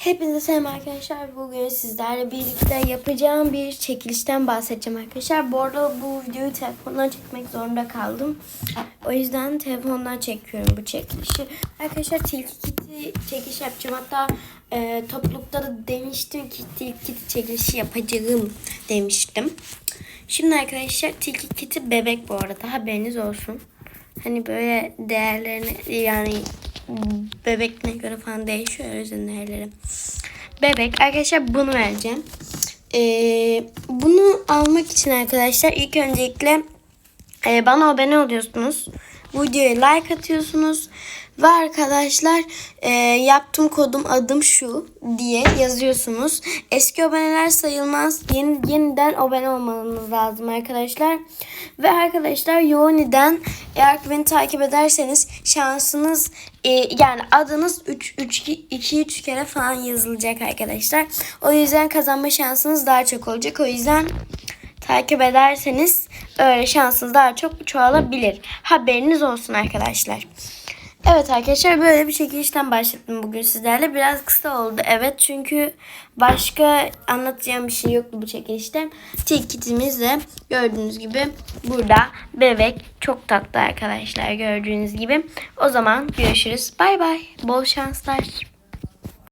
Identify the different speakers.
Speaker 1: Hepinize selam arkadaşlar. Bugün sizlerle birlikte yapacağım bir çekilişten bahsedeceğim arkadaşlar. Bu arada bu videoyu telefondan çekmek zorunda kaldım. O yüzden telefondan çekiyorum bu çekilişi. Arkadaşlar tilki kiti çekiliş yapacağım. Hatta e, toplulukta da demiştim ki tilki kiti çekilişi yapacağım demiştim. Şimdi arkadaşlar tilki kiti bebek bu arada haberiniz olsun. Hani böyle değerlerini yani bebekine göre falan değişiyor değerleri. Bebek arkadaşlar bunu vereceğim. Ee, bunu almak için arkadaşlar ilk öncelikle e, bana abone oluyorsunuz. Videoya like atıyorsunuz. Ve arkadaşlar e, yaptığım kodum adım şu diye yazıyorsunuz. Eski aboneler sayılmaz. Yeni, yeniden abone olmanız lazım arkadaşlar. Ve arkadaşlar Yoğuni'den eğer beni takip ederseniz şansınız e, yani adınız 3 3 2 3 kere falan yazılacak arkadaşlar. O yüzden kazanma şansınız daha çok olacak. O yüzden takip ederseniz öyle şansınız daha çok çoğalabilir. Haberiniz olsun arkadaşlar. Evet arkadaşlar böyle bir çekilişten başlattım bugün sizlerle. Biraz kısa oldu evet çünkü başka anlatacağım bir şey yoktu bu çekilişte. Tilkitimiz de gördüğünüz gibi burada bebek çok tatlı arkadaşlar gördüğünüz gibi. O zaman görüşürüz. Bay bay. Bol şanslar.